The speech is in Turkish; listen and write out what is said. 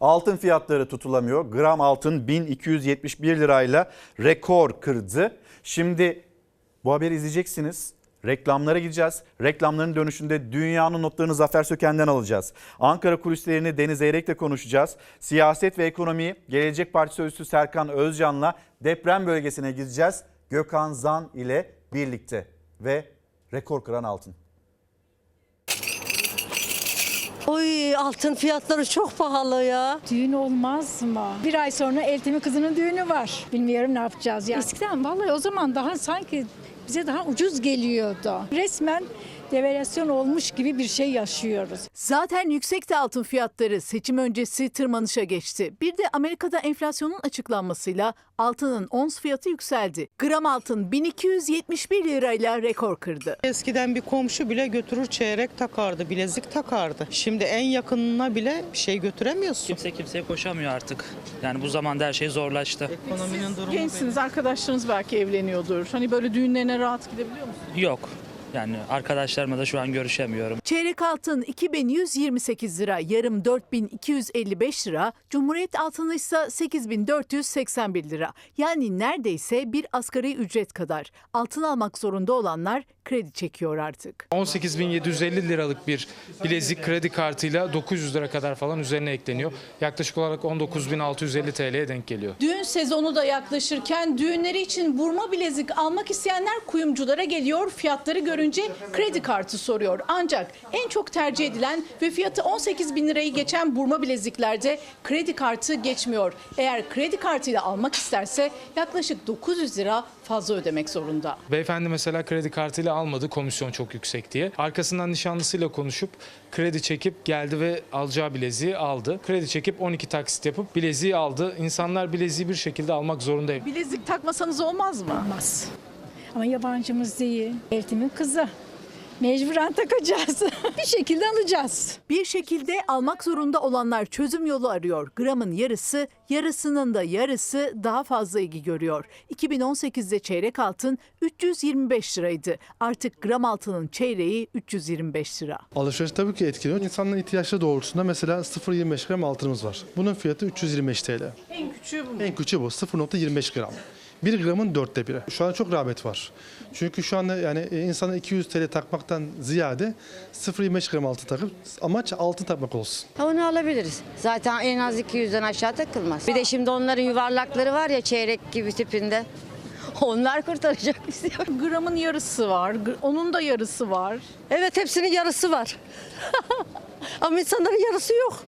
Altın fiyatları tutulamıyor. Gram altın 1271 lirayla rekor kırdı. Şimdi bu haberi izleyeceksiniz. Reklamlara gideceğiz. Reklamların dönüşünde dünyanın notlarını Zafer Söken'den alacağız. Ankara kulislerini Deniz Eyrek'le konuşacağız. Siyaset ve ekonomiyi Gelecek Partisi Sözcüsü Serkan Özcan'la deprem bölgesine gideceğiz. Gökhan Zan ile birlikte ve rekor kıran altın. Oy altın fiyatları çok pahalı ya. Düğün olmaz mı? Bir ay sonra Eltim'in kızının düğünü var. Bilmiyorum ne yapacağız ya. Eskiden vallahi o zaman daha sanki bize daha ucuz geliyordu. Resmen devalüasyon olmuş gibi bir şey yaşıyoruz. Zaten yüksekti altın fiyatları seçim öncesi tırmanışa geçti. Bir de Amerika'da enflasyonun açıklanmasıyla altının ons fiyatı yükseldi. Gram altın 1271 lirayla rekor kırdı. Eskiden bir komşu bile götürür çeyrek takardı, bilezik takardı. Şimdi en yakınına bile bir şey götüremiyorsun. Kimse kimseye koşamıyor artık. Yani bu zamanda her şey zorlaştı. Ekonominin durumu Gençsiniz, arkadaşlarınız belki evleniyordur. Hani böyle düğünlerine rahat gidebiliyor musunuz? Yok. Yani arkadaşlarımla da şu an görüşemiyorum. Çeyrek altın 2128 lira, yarım 4255 lira, Cumhuriyet altını ise 8481 lira. Yani neredeyse bir asgari ücret kadar. Altın almak zorunda olanlar kredi çekiyor artık. 18.750 liralık bir bilezik kredi kartıyla 900 lira kadar falan üzerine ekleniyor. Yaklaşık olarak 19.650 TL'ye denk geliyor. Düğün sezonu da yaklaşırken düğünleri için burma bilezik almak isteyenler kuyumculara geliyor. Fiyatları görünce kredi kartı soruyor. Ancak en çok tercih edilen ve fiyatı 18 bin lirayı geçen burma bileziklerde kredi kartı geçmiyor. Eğer kredi kartıyla almak isterse yaklaşık 900 lira fazla ödemek zorunda. Beyefendi mesela kredi kartıyla almadı komisyon çok yüksek diye. Arkasından nişanlısıyla konuşup kredi çekip geldi ve alacağı bileziği aldı. Kredi çekip 12 taksit yapıp bileziği aldı. İnsanlar bileziği bir şekilde almak zorunda. Bilezik takmasanız olmaz mı? Olmaz. Ama yabancımız değil. Eltim'in kızı. Mecburen takacağız. bir şekilde alacağız. Bir şekilde almak zorunda olanlar çözüm yolu arıyor. Gramın yarısı, yarısının da yarısı daha fazla ilgi görüyor. 2018'de çeyrek altın 325 liraydı. Artık gram altının çeyreği 325 lira. Alışveriş tabii ki etkiliyor. İnsanların ihtiyaçları doğrultusunda mesela 0.25 gram altınımız var. Bunun fiyatı 325 TL. En küçüğü bu. En küçüğü bu 0.25 gram. 1 gramın dörtte biri. Şu an çok rağbet var. Çünkü şu anda yani e, insana 200 TL takmaktan ziyade 0.25 gram altın takıp amaç altın takmak olsun. Onu alabiliriz. Zaten en az 200'den aşağı takılmaz. Bir de şimdi onların yuvarlakları var ya çeyrek gibi tipinde. Onlar kurtaracak bizi. Gramın yarısı var, onun da yarısı var. Evet hepsinin yarısı var. Ama insanların yarısı yok.